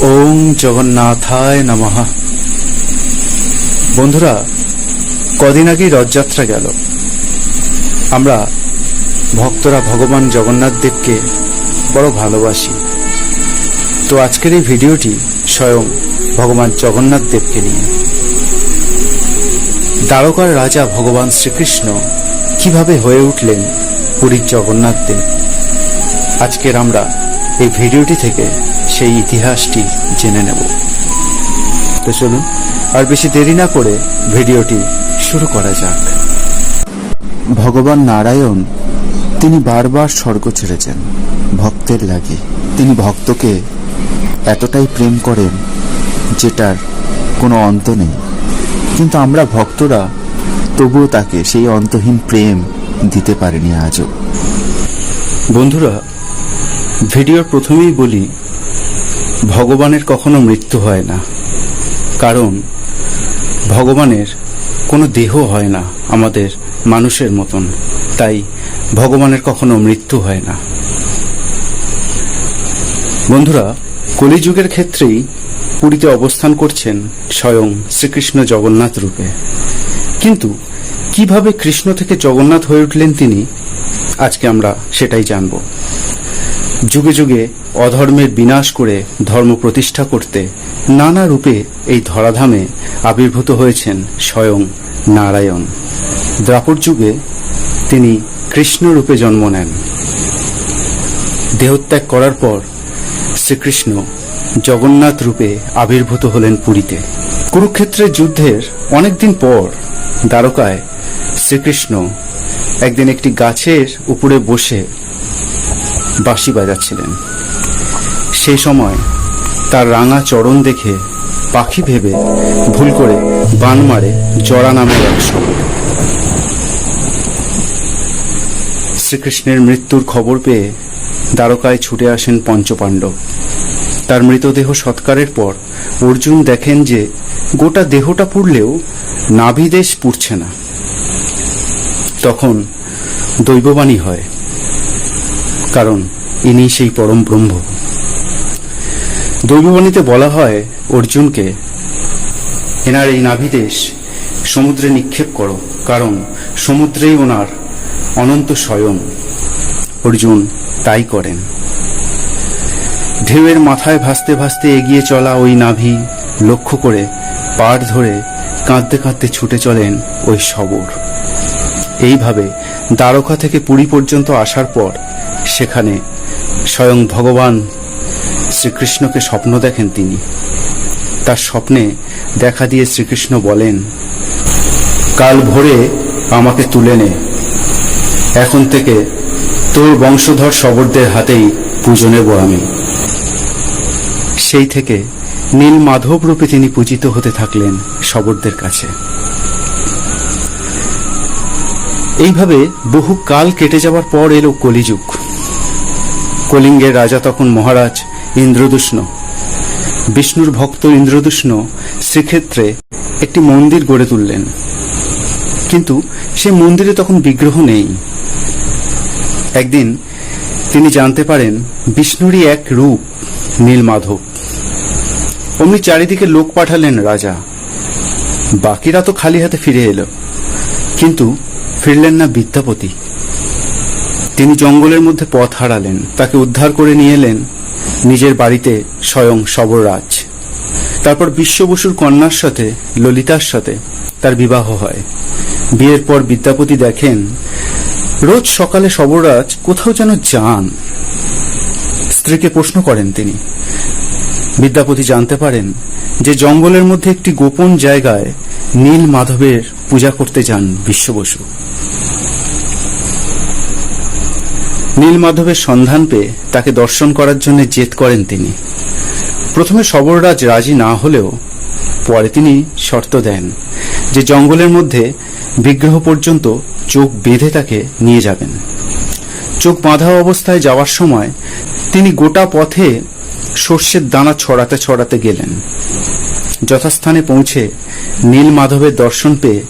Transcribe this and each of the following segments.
ওম জগন্নাথায় নমঃ। বন্ধুরা, কদিন আগেই রথযাত্রা গেল। আমরা ভক্তরা ভগবান জগন্নাথ দেবকে বড় ভালোবাসি। তো আজকের এই ভিডিওটি স্বয়ং ভগবান জগন্নাথ দেবকে নিয়ে। দ্বারকার রাজা ভগবান শ্রীকৃষ্ণ কীভাবে হয়ে উঠলেন পুরীর জগন্নাথ দেব? আজকের আমরা এই ভিডিওটি থেকে সেই ইতিহাসটি জেনে নেব। তো চলুন, আর বেশি দেরি না করে ভিডিওটি শুরু করা যাক। ভগবান নারায়ণ, তিনি বারবার স্বর্গ ছেড়েছেন। ভক্তের লাগে, তিনি ভক্তকে এতটাই প্রেম করেন যেটার কোনো অন্ত নেই। কিন্তু আমরা ভক্তরা তবুও তাকে সেই অন্তহীন প্রেম দিতে পারিনি আজও। বন্ধুরা, ভিডিওর প্রথমেই বলি ভগবানের কখনো মৃত্যু হয় না। কারণ, ভগবানের কোনো দেহ হয় না আমাদের মানুষের মতন। তাই ভগবানের কখনো মৃত্যু হয় না। বন্ধুরা, কলিযুগের ক্ষেত্রেই পুরীতে অবস্থান করছেন স্বয়ং শ্রীকৃষ্ণ জগন্নাথ রূপে। কিন্তু কীভাবে কৃষ্ণ থেকে জগন্নাথ হয়ে উঠলেন তিনি? আজকে আমরা সেটাই জানব। যুগে যুগে অধর্মের বিনাশ করে ধর্ম প্রতিষ্ঠা করতে নানা রূপে এই ধরাধামে আবির্ভূত হয়েছেন স্বয়ং নারায়ণ। দ্রাপর যুগে তিনি কৃষ্ণ রূপে জন্ম নেন। দেহত্যাগ করার পর শ্রীকৃষ্ণ জগন্নাথ রূপে আবির্ভূত হলেন পুরীতে। কুরুক্ষেত্রের যুদ্ধের অনেকদিন পর দ্বারকায় শ্রীকৃষ্ণ একদিন একটি গাছের উপরে বসে বাঁশি বাজাচ্ছিলেন। সেই সময় তার রাঙা চরণ দেখে পাখি ভেবে ভুল করে বান মারে জরা নামের এক শ্রীকৃষ্ণের মৃত্যুর খবর পেয়ে দ্বারকায় ছুটে আসেন পঞ্চপাণ্ডব। তার মৃতদেহ সৎকারের পর অর্জুন দেখেন যে গোটা দেহটা পুড়লেও নাভিদেশ পুড়ছে না। তখন দৈববাণী হয় কারণ ইনি সেই পরম ব্রহ্ম। দৈববাণীতে বলা হয়, অর্জুনকে, এনার এই নাভিদেশ, সমুদ্রে নিক্ষেপ করো, কারণ সমুদ্রেই ওনার অনন্ত স্বয়ং। অর্জুন তাই করেন। ঢেউয়ের মাথায় ভাসতে ভাসতে এগিয়ে চলা ওই নাভি লক্ষ্য করে পাড় ধরে কাঁদতে কাঁদতে ছুটে চলেন ওই শবর এইভাবে দ্বারকা থেকে পুরী পর্যন্ত আসার পর সেখানে স্বয়ং ভগবান শ্রীকৃষ্ণকে স্বপ্ন দেখেন তিনি। তার স্বপ্নে দেখা দিয়ে শ্রীকৃষ্ণ বলেন, কাল ভোরে আমাকে তুলে নে। এখন থেকে তোর বংশধর শবরদের হাতেই পুজো নেব আমি। সেই থেকে নীল মাধব রূপে তিনি পূজিত হতে থাকলেন শবরদের কাছে। এইভাবে বহু কাল কেটে যাওয়ার পর এলো কলিযুগ। কলিঙ্গের রাজা তখন মহারাজ ইন্দ্রদুষ্ণ। বিষ্ণুর ভক্ত ইন্দ্রদুষ্ণ শ্রীক্ষেত্রে একটি মন্দির গড়ে তুললেন। কিন্তু সে মন্দিরে তখন বিগ্রহ নেই। একদিন তিনি জানতে পারেন বিষ্ণুরই এক রূপ, নীলমাধব। অমনি চারিদিকে লোক পাঠালেন রাজা। বাকিরা তো খালি হাতে ফিরে এলো, কিন্তু ফিরলেন না বিদ্যাপতি। তিনি জঙ্গলের মধ্যে পথ হারালেন, তাকে উদ্ধার করে নিয়ে এলেন নিজের বাড়িতে স্বয়ং সবররাজ তারপর বিশ্ববসুর কন্যার সাথে, ললিতার সাথে তার বিবাহ হয়। বিয়ের পর বিদ্যাপতি দেখেন, রোজ সকালে সবররাজ কোথাও যেন যান। স্ত্রীকে প্রশ্ন করেন তিনি। বিদ্যাপতি জানতে পারেন যে জঙ্গলের মধ্যে একটি গোপন জায়গায় নীল মাধবের পূজা করতে যান বিশ্ব বসু নীল মাধবের সন্ধান পেয়ে তাকে দর্শন করার জন্য জেদ করেন তিনি। প্রথমে সবররাজ রাজি না হলেও পরে তিনি শর্ত দেন যে জঙ্গলের মধ্যে বিগ্রহ পর্যন্ত চোখ বেঁধে তাকে নিয়ে যাবেন। চোখ বাঁধা অবস্থায় যাওয়ার সময় তিনি গোটা পথে সর্ষের দানা ছড়াতে ছড়াতে গেলেন। যথাস্থানে পৌঁছে নীল মাধবের দর্শন পেয়ে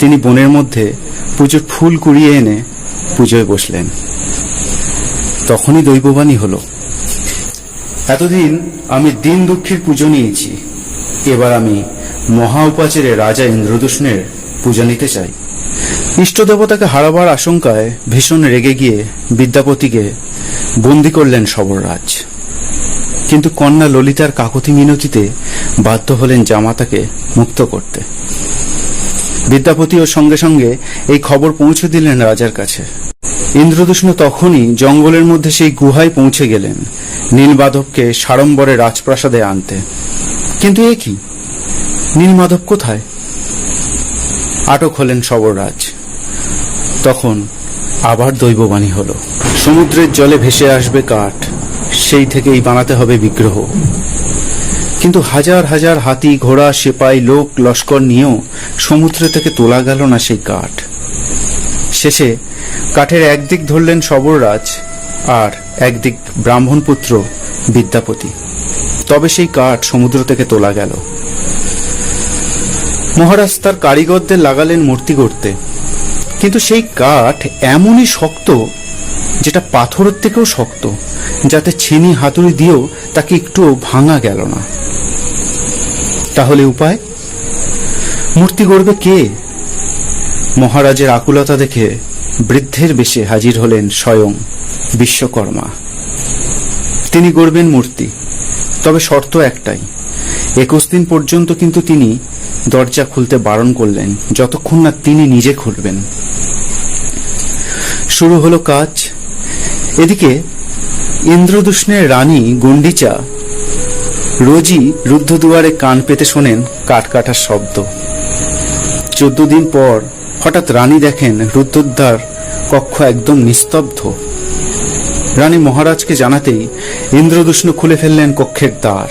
তিনি বনের মধ্যে পুজোর ফুল কুড়িয়ে এনে পুজোয় বসলেন। তখনই দৈববাণী হলো। এতদিন আমি দিন দুঃখীর পুজো নিয়েছি। এবার আমি মহা উপাচারে রাজা ইন্দ্রদূষণের পূজা নিতে চাই। ইষ্ট দেবতাকে হারাবার আশঙ্কায় ভীষণ রেগে গিয়ে বিদ্যাপতিকে বন্দি করলেন সবররাজ। কিন্তু কন্যা ললিতার কাকতি মিনতিতে বাধ্য হলেন জামাতাকে মুক্ত করতে। বিদ্যাপতিও সঙ্গে সঙ্গে এই খবর পৌঁছে দিলেন রাজার কাছে। ইন্দ্রদূষ্ণ তখনই জঙ্গলের মধ্যে সেই গুহায় পৌঁছে গেলেন। নীলমাধবকে সাড়ম্বরে রাজপ্রাসাদে আনতে। কিন্তু এ কি? নীলমাধব কোথায়? আটক হলেন সবররাজ তখন আবার দৈববাণী হলো। সমুদ্রের জলে ভেসে আসবে কাঠ, সেই থেকেই বানাতে হবে বিগ্রহ। কিন্তু হাজার হাজার হাতি, ঘোড়া, সেপাই, লোক, লস্কর নিয়েও সমুদ্র থেকে তোলা গেল না সেই কাঠ। শেষে কাঠের একদিক ধরলেন সবররাজ আর একদিক ব্রাহ্মণপুত্র বিদ্যাপতি। তবে সেই কাঠ সমুদ্র থেকে তোলা গেল। মহারাজ তার কারিগরদের লাগালেন মূর্তি করতে কিন্তু সেই কাঠ এমনই শক্ত যেটা পাথরের থেকেও শক্ত, যাতে ছিনি হাতুড়ি দিয়েও তাকে একটুও ভাঙা গেল না। তাহলে উপায়? মূর্তি গড়বে কে? মহারাজের আকুলতা দেখে বৃদ্ধের বেশে হাজির হলেন স্বয়ং বিশ্বকর্মা। তিনি গড়বেন মূর্তি, তবে শর্ত একটাই, একুশ দিন পর্যন্ত কিন্তু তিনি দরজা খুলতে বারণ করলেন, যতক্ষণ না তিনি নিজে খুলবেন। শুরু হলো কাজ। এদিকে ইন্দ্রদূষ্ণের রানী গুন্ডিচা রোজই রুদ্ধদুয়ারে কান পেতে শোনেন কাঠ কাটার শব্দ। চোদ্দ দিন পর হঠাৎ রানী দেখেন রুদ্ধদ্বার কক্ষ একদম নিস্তব্ধ। রানী মহারাজকে জানাতেই ইন্দ্রদূষ্ণ খুলে ফেললেন কক্ষের দ্বার।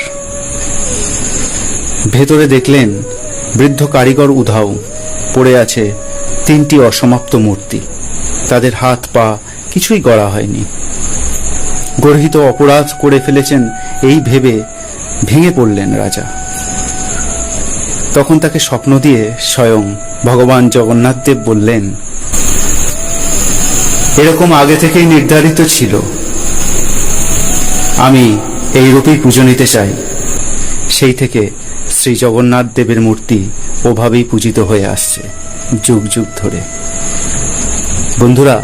ভেতরে দেখলেন বৃদ্ধ কারিগর উধাও পড়ে আছে তিনটি অসমাপ্ত মূর্তি। তাদের হাত পা কিছুই গড়া হয়নি। গর্হিত অপরাধ করে ফেলেছেন এই ভেবে ভেঙে পড়লেন রাজা। তখন তাকে স্বপ্ন দিয়ে স্বয়ং ভগবান জগন্নাথ দেব বললেন, এরকম আগে থেকেই নির্ধারিত ছিল। আমি এই রূপেই পুজো নিতে চাই। সেই থেকে শ্রী জগন্নাথ দেবের মূর্তি ওভাবেই পূজিত হয়ে আসছে, যুগ যুগ ধরে। বন্ধুরা,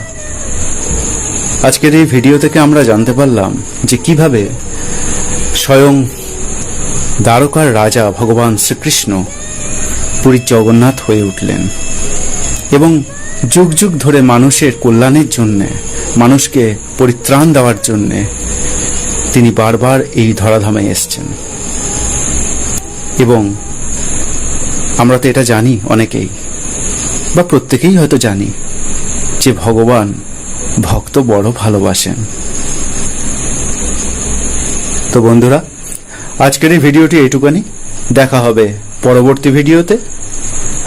আজকের এই ভিডিও থেকে আমরা জানতে পারলাম যে কীভাবে স্বয়ং দ্বারকার রাজা ভগবান শ্রীকৃষ্ণ পুরীর জগন্নাথ হয়ে উঠলেন। এবং যুগ যুগ ধরে মানুষের কল্যাণের জন্যে, মানুষকে পরিত্রাণ দেওয়ার জন্যে তিনি বারবার এই ধরাধামে এসছেন। এবং আমরা তো এটা জানি অনেকেই, বা প্রত্যেকেই হয়তো জানি, যে ভগবান ভক্ত বড় ভালোবাসেন। তো বন্ধুরা, আজকের এই ভিডিওটি এইটুকানি। দেখা হবে পরবর্তী ভিডিওতে।